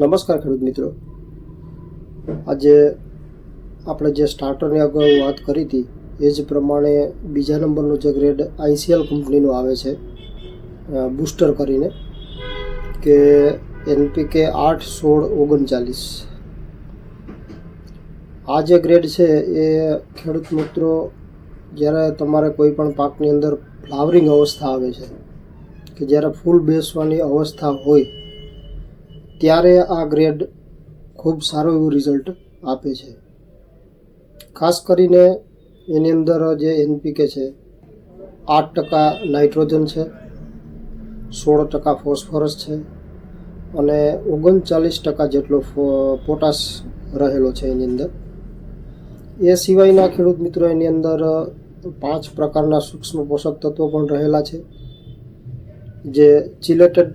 નમસ્કાર ખેડૂત મિત્રો. આજે આપણે જે સ્ટાર્ટરની અગાઉ વાત કરી હતી, એ જ પ્રમાણે બીજા નંબરનો જે ગ્રેડ આઈસીએલ કંપનીનો આવે છે બૂસ્ટર કરીને, કે એનપીકે આઠ સોળ ઓગણચાલીસ. આ જે ગ્રેડ છે, એ ખેડૂત મિત્રો, જ્યારે તમારે કોઈ પણ પાકની અંદર ફ્લાવરિંગ અવસ્થા આવે છે, કે જ્યારે ફૂલ બેસવાની અવસ્થા હોય ત્યારે આ ગ્રેડ ખૂબ સારું એવું રિઝલ્ટ આપે છે. ખાસ કરીને એની અંદર જે એનપીકે છે, આઠ ટકા નાઇટ્રોજન છે, સોળ ટકા ફોસ્ફરસ છે અને ઓગણચાલીસ ટકા જેટલો પોટાશ રહેલો છે એની અંદર. એ સિવાયના ખેડૂત મિત્રો એની અંદર પાંચ પ્રકારના સૂક્ષ્મ પોષક તત્વો પણ રહેલા છે. જે ચિલેટેડ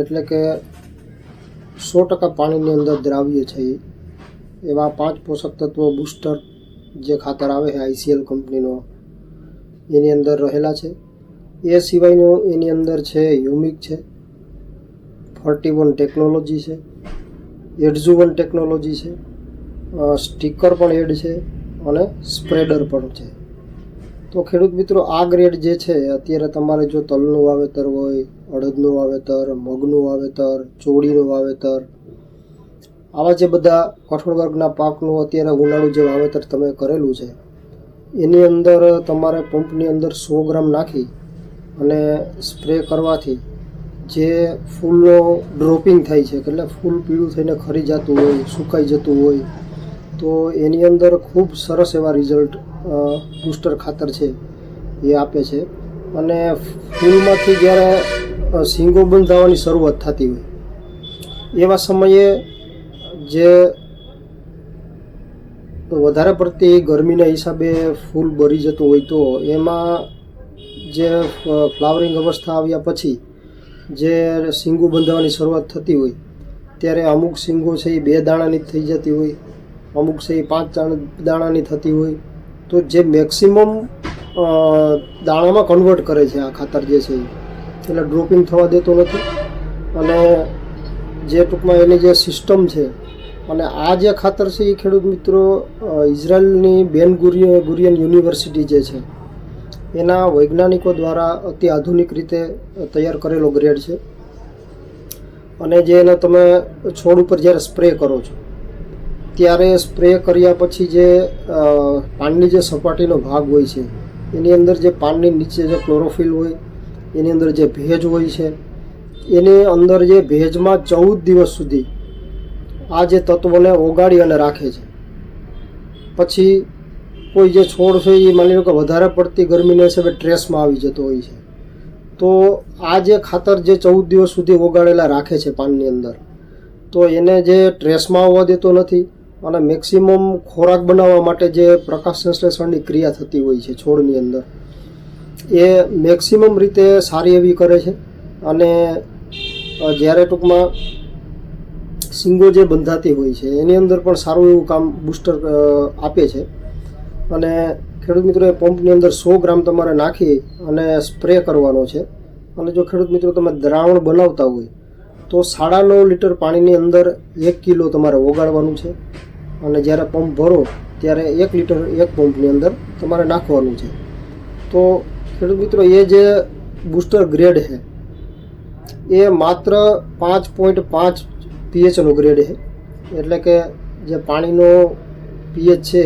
એટલે કે સો ટકા પાણીની અંદર દ્રાવ્ય છે એ. એવા પાંચ પોષક તત્વો બૂસ્ટર જે ખાતર આવે છે આઈસીએલ કંપનીનો, એની અંદર રહેલા છે. એ સિવાયનું એની અંદર છે યુમિક છે ફર્ટી વન ટેકનોલોજી છે એડઝુ વન ટેકનોલોજી છે સ્ટીકર પણ એડ છે અને સ્પ્રેડર પણ છે. તો ખેડૂત મિત્રો, આ ગ્રેડ જે છે, અત્યારે તમારે જો તલનું વાવેતર હોય, અડદનું વાવેતર, મગનું વાવેતર, ચોળીનું વાવેતર, આવા જે બધા કઠોળ વર્ગના પાકનું અત્યારે ઉનાળું જે વાવેતર તમે કરેલું છે, એની અંદર તમારે પંપની અંદર સો ગ્રામ નાખી અને સ્પ્રે કરવાથી જે ફૂલનો ડ્રોપિંગ થાય છે, એટલે ફૂલ પીળું થઈને ખરી જતું હોય, સુકાઈ જતું હોય તો એની અંદર ખૂબ સરસ એવા રિઝલ્ટ બૂસ્ટર ખાતર છે, એ આપે છે. અને ફૂલમાંથી જ્યારે સિંગો બંધ શરૂઆત થતી હોય, એવા સમયે જે વધારે પડતી ગરમીના હિસાબે ફૂલ બળી જતું હોય તો એમાં જે ફ્લાવરિંગ અવસ્થા આવ્યા પછી જે સિંગો બંધાવવાની શરૂઆત થતી હોય, ત્યારે અમુક સિંગો છે એ બે દાણાની થઈ જતી હોય અમુક છે એ પાંચ દાણ- દાણાની થતી હોય. તો જે મેક્સિમમ દાણામાં કન્વર્ટ કરે છે આ ખાતર જે છે એ. એટલે ડ્રોપિંગ થવા દેતો નથી. અને જે ટૂંકમાં એની જે સિસ્ટમ છે, અને આ જે ખાતર છે એ ખેડૂત મિત્રો ઇઝરાયલની બેન ગુરિયન ગુરિયન યુનિવર્સિટી જે છે, એના વૈજ્ઞાનિકો દ્વારા અતિ આધુનિક રીતે તૈયાર કરેલો ગ્રેડ છે. અને જે એને તમે છોડ ઉપર જ્યારે સ્પ્રે કરો છો ત્યારે સ્પ્રે કર્યા પછી જે પાનની જે સપાટીનો ભાગ હોય છે, એની અંદર જે પાનની નીચે જે ક્લોરોફિલ હોય, એની અંદર જે ભેજ હોય છે, એની અંદર જે ભેજમાં ચૌદ દિવસ સુધી આ જે તત્વોને ઓગાળી અને રાખે છે. પછી કોઈ જે છોડ છે એ માની લો કે વધારે પડતી ગરમીને હિસાબે ટ્રેસમાં આવી જતો હોય છે. તો આ જે ખાતર જે ચૌદ દિવસ સુધી ઓગાળેલા રાખે છે પાનની અંદર, તો એને જે ટ્રેસમાં આવવા દેતો નથી અને મેક્સિમમ ખોરાક બનાવવા માટે જે પ્રકાશ સંશ્લેષણની ક્રિયા થતી હોય છે છોડની અંદર, એ મેક્સિમમ રીતે સારી એવી કરે છે. અને જ્યારે ટૂંકમાં સિંગો જે બંધાતી હોય છે, એની અંદર પણ સારું એવું કામ બૂસ્ટર આપે છે. અને ખેડૂત મિત્રો, એ પંપની અંદર સો ગ્રામ તમારે નાખી અને સ્પ્રે કરવાનો છે. અને જો ખેડૂત મિત્રો તમે દ્રાવણ બનાવતા હોય, તો સાડા નવ લીટર પાણીની અંદર એક કિલો તમારે ઓગાળવાનું છે. અને જ્યારે પંપ ભરો, ત્યારે એક લીટર એક પંપની અંદર તમારે નાખવાનું છે. તો ખેડૂત મિત્રો, એ જે બૂસ્ટર ગ્રેડ છે, એ માત્ર પાંચ પોઈન્ટ પાંચ પીએચનો ગ્રેડ છે. એટલે કે જે પાણીનો પીએચ છે,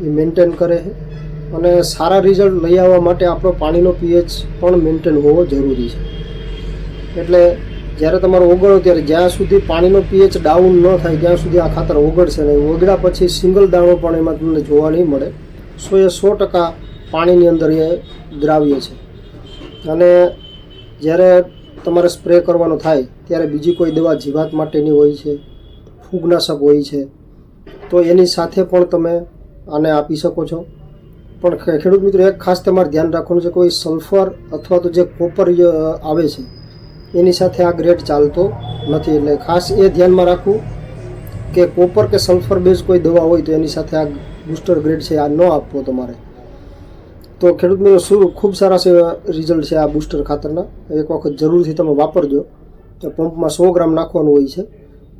એ મેન્ટેન કરે છે. અને સારા રિઝલ્ટ લઈ આવવા માટે આપણો પાણીનો પીએચ પણ મેન્ટેન હોવો જરૂરી છે. એટલે જ્યારે તમારો ઓગળો ત્યારે જ્યાં સુધી પાણીનો પીએચ ડાઉન ન થાય, ત્યાં સુધી આ ખાતર ઓગળશે નહીં. ઓગળ્યા પછી સિંગલ દાણો પણ એમાં તમને જોવા નહીં મળે. સો એ સો ટકા પાણીની અંદર એ દ્રાવ્ય છે. અને જ્યારે તમારે સ્પ્રે કરવાનો થાય, ત્યારે બીજી કોઈ દવા જીવાત માટેની હોય છે, ફૂગનાશક હોય છે, તો એની સાથે પણ તમે આને આપી શકો છો. પણ ખેડૂત મિત્રો, એક ખાસ તમારે ધ્યાન રાખવાનું છે કોઈ સલ્ફર અથવા તો જે કોપર આવે છે એની સાથે આ ગ્રેડ ચાલતો નથી. એટલે ખાસ એ ધ્યાનમાં રાખવું કે કોપર કે સલ્ફર બેઝ કોઈ દવા હોય તો એની સાથે આ બુસ્ટર ગ્રેડ છે, આ ન આપવો તમારે. તો ખેડૂત મિત્રો શું ખૂબ સારા છે રિઝલ્ટ છે આ બુસ્ટર ખાતરના? એક વખત જરૂરથી તમે વાપરજો. તો પંપમાં સો ગ્રામ નાખવાનું હોય છે.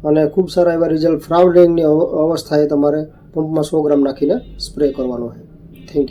અને ખૂબ સારા એવા રિઝલ્ટ ફ્રાવડિંગની અવસ્થાએ તમારે પંપમાં સો ગ્રામ નાખીને સ્પ્રે કરવાનો છે. Thank you.